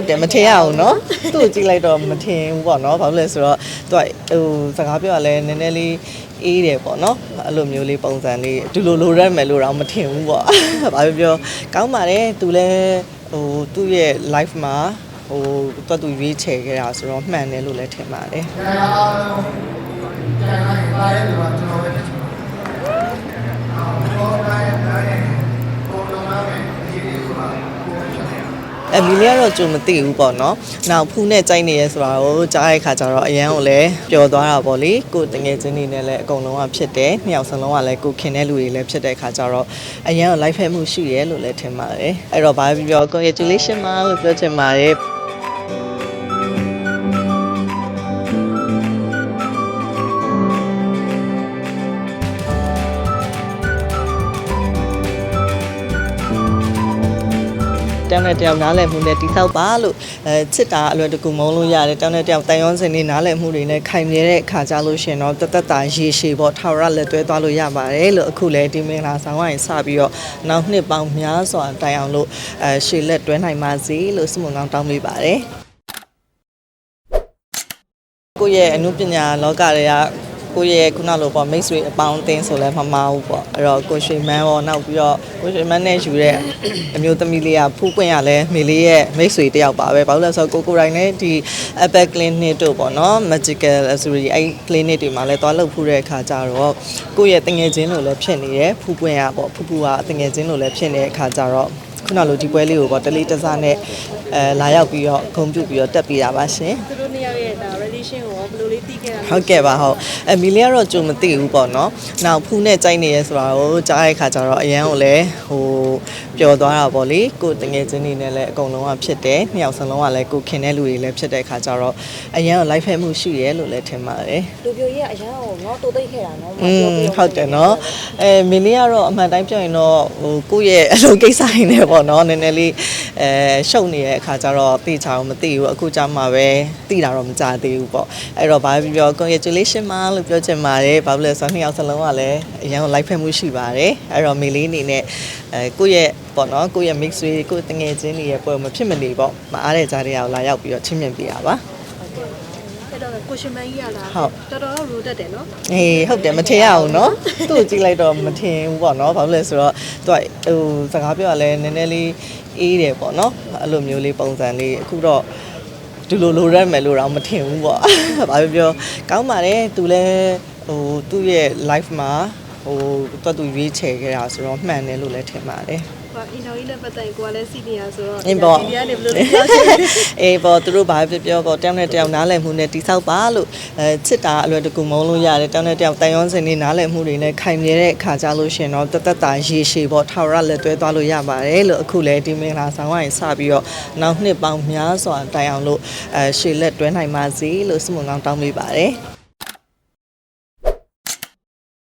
ဟုတ်တယ်မထင်ရအောင်နော်သူ့ကိုကြည့်လိုက်တော့မထင်ဘူးပေါ့နော်ဘာလို့လဲဆိုတော့သူကဟိုစကားပြောရလဲနည်းနည်းလေးအေးတယ်ပေါ့နော်အဲ့လိုမျိုးလေးပုံစံလေးဒီလိုလိုရက်မယ်လို့တော့မထင်ဘူးပေါ့ဘာပြောပြောကောင်းပါတယ်သူလည်းဟိုသူ့ရဲ့ life မှာဟိုတွတ်သူရွေးချယ်ခဲ့တာဆိုတော့မှန်တယ်လို့လည်းထင်ပါတယ် အမီလီကတော့ကြုံမသိဘူးပေါ့နော်။နောက်ဖူးနဲ့ကြိုက်နေရဲဆိုတာကိုကြားတဲ့ခါကျတော့အရန်ကိုလည်းပျော်သွားတာပေါ့လေ။ကိုယ်တငယ်ချင်းတွေနဲ့လည်းအကုန်လုံးကဖြစ်တယ်။နှစ်ယောက်စလုံးကလည်းကိုခင်တဲ့လူတွေလည်းဖြစ်တဲ့ခါကျတော့အရန်ကို live ဖက်မှုရှိရဲလို့လည်းထင်ပါတယ်။အဲ့တော့ဘာပဲပြောပြော congratulation ပါလို့ပြောချင်ပါတယ်။ တောင်းတဲ့တယောက်နားလည်မှုနဲ့တိဆောက်ပါလို့အဲချစ်တာအလွယ်တကူမုန်းလို့ရတယ်တောင်းတဲ့တယောက်တန်ရုံးစင်နေနားလည်မှုတွေနဲ့ခိုင်မြဲတဲ့အခါကြလို့ရှင်တော့တသက်တာရေရှည်ပေါ့ထာဝရလက်တွဲသွားလို့ရပါတယ်လို့အခုလည်းဒီမင်္ဂလာဆောင်ဝိုင်းစပြီးတော့နောက်နှစ်ပေါင်းများစွာတိုင်အောင်လို့အဲရှေလက်တွဲနိုင်ပါစေလို့ဆုမွန်ကောင်းတောင်းပေးပါတယ်ကိုယ့်ရဲ့အမှုပညာလောကတွေက ကိုယ့်ရဲ့ခုနလိုပေါ့မိတ်ဆွေအပေါင်းအသင်းဆိုလဲမမဘူးပေါ့အဲ့တော့ကိုရွှေမန်းရောနောက်ပြီးတော့ကိုရွှေမန်းနဲ့ယူတဲ့အမျိုးသမီးလေးကဖူးပွင့်ရလဲမေလေးရဲ့မိတ်ဆွေတယောက်ပါပဲဘာလို့လဲဆိုတော့ကိုကိုတိုင်းနဲ့ဒီ Apple Clinic တို့ပေါ့နော် Magical Surgery အဲ့ clinic တွေမှာလဲသွားလုပ်ဖူးတဲ့အခါကျတော့ကိုယ့်ရဲ့တငယ်ချင်းလို့လည်းဖြစ်နေတယ်ဖူးပွင့်ရပေါ့ဖူးဖူးကတငယ်ချင်းလို့လည်းဖြစ်နေတဲ့အခါကျတော့ခုနလိုဒီပွဲလေးကိုပေါ့တလေးတစားနဲ့အဲလာရောက်ပြီးတော့ဂုဏ်ပြုပြီးတော့တက်ပြတာပါရှင်သူတို့နှစ်ယောက်ရဲ့ဒါ relation ကို ဘယ်လိုလေးတည်ခဲ့တာလဲဟုတ်ကဲ့ပါဟုတ်အမီလီကတော့ကြုံမသိဘူးပေါ့နော်။နောက်ဖူးနဲ့ကြိုက်နေရဲဆိုတာကိုကြားတဲ့ခါကျတော့အရန်ကိုလည်းဟိုပျော်သွားတာပေါ့လေ။ကိုယ်တငယ်ချင်းတွေနဲ့လည်းအကုန်လုံးကဖြစ်တယ်။နှစ်ယောက်စလုံးကလည်းကိုခင်တဲ့လူတွေလည်းဖြစ်တဲ့ခါကျတော့အရန်ကို live ဖက်မှုရှိရဲလို့လည်းထင်ပါတယ်လူပြိုကြီးကအရန်ကိုငေါတိုးသိမ့်ခဲ့တာနော်။อืมဟုတ်တယ်နော်။အဲမီလီကတော့အမှန်တိုင်းပြောရင်တော့ဟိုကိုယ့်ရဲ့အလုပ်ကိစ္စရင်းနဲ့ပေါ့နော်။နည်းနည်းလေးအဲရှုပ်နေတဲ့အခါကျတော့သိချအောင်မသိဘူး။အခုကျမှပဲသိတာတော့မကြသေးဘူးပေါ့။အဲ့တော့ဘာပဲပြောပြော congratulation ပါလို့ပြောချင်ပါတယ်။ဘာလို့လဲဆိုတော့နှစ်ယောက်စလုံးကလည်းအရင်က live ဖက်မှုရှိပါတယ်။အဲ့တော့မေလေးအနေနဲ့အဲကိုယ့်ရဲ့ပေါ့နော်ကိုယ့်ရဲ့ mix တွေကိုယ့်တငယ်ချင်းတွေရဲ့ပွဲမဖြစ်မနေပေါ့မအားတဲ့ကြားတွေကလာရောက်ပြီးတော့ချင်းမြင်ပြရပါအဲ့တော့ကိုရှင်မန်းကြီးကလာဟုတ်တော်တော်ရူတက်တယ်နော်။အေးဟုတ်တယ်မထင်ရအောင်နော်။သူ့ကိုကြည့်လိုက်တော့မထင်ဘူးပေါ့နော်။ဘာလို့လဲဆိုတော့သူကဟိုစကားပြောရလဲနည်းနည်းလေးအေးတယ်ပေါ့နော်။အဲ့လိုမျိုးလေးပုံစံလေးအခုတော့ ဒီလိုလိုရက်မယ်လို့တော့မထင်ဘူးပေါ့။ဘာပြောပြောကောင်းပါတယ်သူလည်းဟိုသူ့ရဲ့ life မှာဟိုတွတ်သူရွေးချယ်ခဲ့တာဆိုတော့မှန်တယ်လို့လည်းထင်ပါတယ် ဟိုအင်တာဗျူးနဲ့ပတ်သက်ရင်ကိုကလည်းစီနီယာဆိုတော့အင်းပေါ့ဒီကနေဘယ်လိုလဲပြောချင်လဲအေးပေါ့သူတို့ဘာပဲပြောပြောပေါ့တောင်းတဲ့တယောက်နားလည်မှုနဲ့တိဆောက်ပါလို့အဲချစ်တာအလွယ်တကူမုန်းလို့ရတယ်တောင်းတဲ့တယောက်တန်ရုံးစင်နေနားလည်မှုတွေနဲ့ခိုင်မြဲတဲ့အခါကြလို့ရှင်တော့တသက်တာရေရှည်ပေါ့ထာဝရလက်တွဲသွားလို့ရပါတယ်လို့အခုလည်းဒီမင်္ဂလာဆောင်ဝိုင်းစပြီးတော့နောက်နှစ်ပေါင်းများစွာတိုင်အောင်လို့အဲရှေလက်တွဲနိုင်ပါစေလို့ဆုမွန်ကောင်းတောင်းပေးပါတယ်